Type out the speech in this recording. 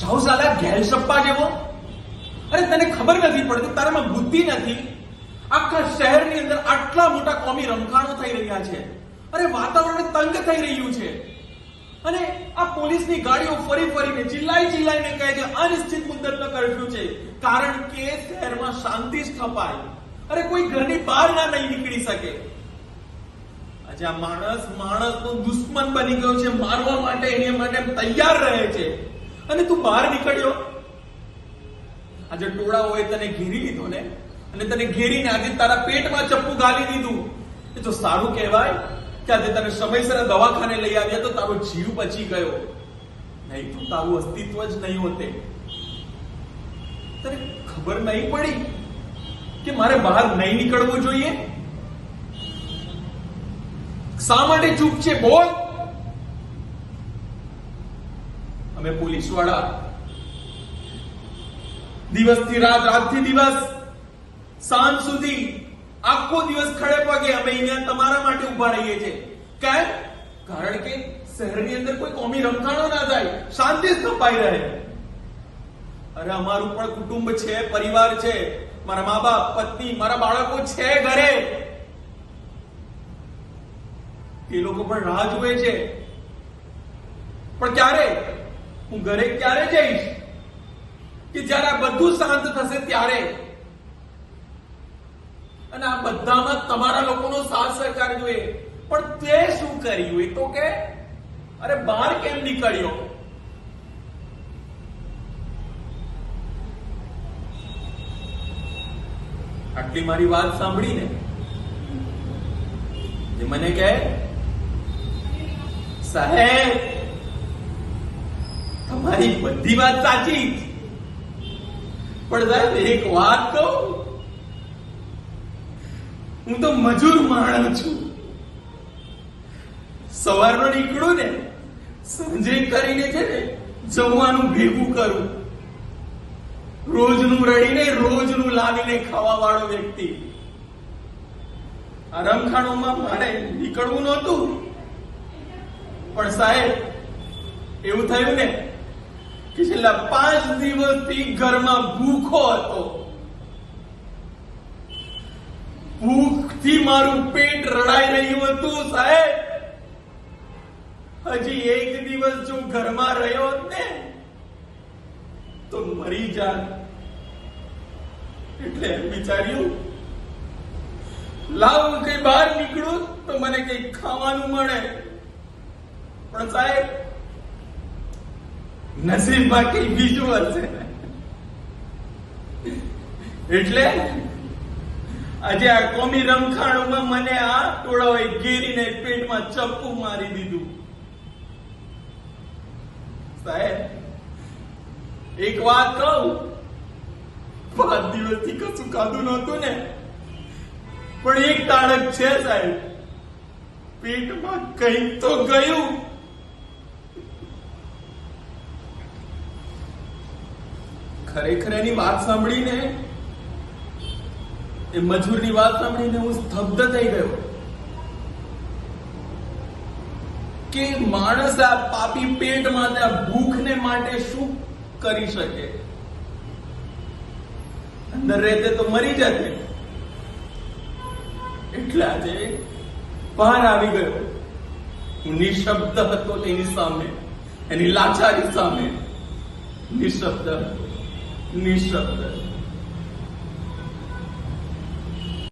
સાવ સાલા ઘેલ જેવો? અરે તને ખબર નથી પડતી તારામાં બુદ્ધિ નથી. આખા શહેરની અંદર આટલા મોટા કોમી રમખાણો થઈ રહ્યા છે. અરે વાતાવરણ તંગ થઈ રહ્યું છે. અને આ પોલીસની ગાડીઓ ફરી ફરીને ચિલ્લાઈ ચિલ્લાઈને કહે છે, અનિશ્ચિત મુદ્દતનો કર્ફ્યુ છે, કારણ કે શહેરમાં શાંતિ સ્થપાય. અરે કોઈ ઘરની બહાર ના નહીં નીકળી શકે. આજે આ માણસ માણસનો દુશ્મન બની ગયો છે, મારવા માટે, એને માટે તૈયાર રહે છે. અને તું બહાર નીકળ્યો. આજે ટોળાઓએ તને ઘેરી લીધો ને, અને તને ઘેરીને આજે તારા પેટમાં ચપ્પુ ગાલી દીધું. એ તો સારું કહેવાય કે આજે તને સમયસર દવાખાને લઈ આવ્યા તો તારો જીવ બચી ગયો. નહીં તો તારું અસ્તિત્વ જ નહીં હોતે. તને ખબર નહીં પડી કે મારે બહાર નહીં નીકળવું જોઈએ? શા માટે ચૂપ છે? બોલ. અમે પોલીસવાળા દિવસથી રાત, રાતથી દિવસ, સાંજ સુધી આખો દિવસ ખડે પગે અમે અહીંયા તમારા માટે ઊભા રહીએ છીએ. કેમ? કારણ કે શહેરની અંદર કોઈ કોમી રમખાણો ના થાય, શાંતિ સ્થપાઈ રહે. અરે અમારું પણ કુટુંબ છે, પરિવાર છે. મારા મા બાપ પત્ની, મારા બાળકો છે ઘરે. એ લોકો પણ રાહ જુએ છે. પણ ક્યારે? હું ઘરે ક્યારે જઈશ? કે જ્યારે આ બધું શાંત થશે ત્યારે? અને આ બધામાં તમારા લોકોનો સાથ સહકાર જોઈએ પણ તે શું કર્યું? એ તો કે, અરે બહાર કેમ નીકળ્યો? આટલી મારી વાત સાંભળીને મને કહે, સાહેબ તમારી બધી વાત સાચી. પણ સાહેબ, એક વાત કહું? હું તો મજૂર માણસ છું. સવારનો નીકળું ને, સાંજે કરીને છે ને, જમવાનું ભેગું કરું. રોજનું રડીને, રોજનું લાવીને ખાવા વાળો વ્યક્તિ. આ રમખાણોમાં મારે નીકળવું નહોતું. પણ સાહેબ, એવું થયું ને કે છેલ્લા પાંચ દિવસથી ઘરમાં ભૂખો હતો. ભૂખથી મારું પેટ રડાઈ રહ્યું હતું, સાહેબ. હજી એક દિવસ જો ઘરમાં રહ્યો ને, તો મરી જાત. એટલે એમ વિચાર્યું, લાવ કઈ બહાર નીકળું તો મને કઈ ખાવાનું મળે. પણ સાહેબ નસીબમાં કઈ બીજું હશે? એટલે આજે આ કોમી રમખાણોમાં મને આ ટોળાઓએ ઘેરીને પેટમાં ચપ્પુ મારી દીધું. સાહેબ, એક વાત કહું? પાંચ દિવસથી કશું ખાધું નહોતું ને. પણ એક તાળક છે સાહેબ. પેટમાં કંઈક તો ગયું. ખરેખર એની વાત સાંભળીને, એ મજૂરની વાત સાંભળીને હું સ્તબ્ધ થઈ ગયો. કે માણસ આ પાપી પેટ માટે ભૂખને માટે શું કરી શકે? અંદર રહેતે તો મરી જતે એટલે આજે બહાર આવી ગયો. હું નિશબ્દ હતો તેની સામે, એની લાચારી સામે નિશબ્દ હતો. નિશબ્દ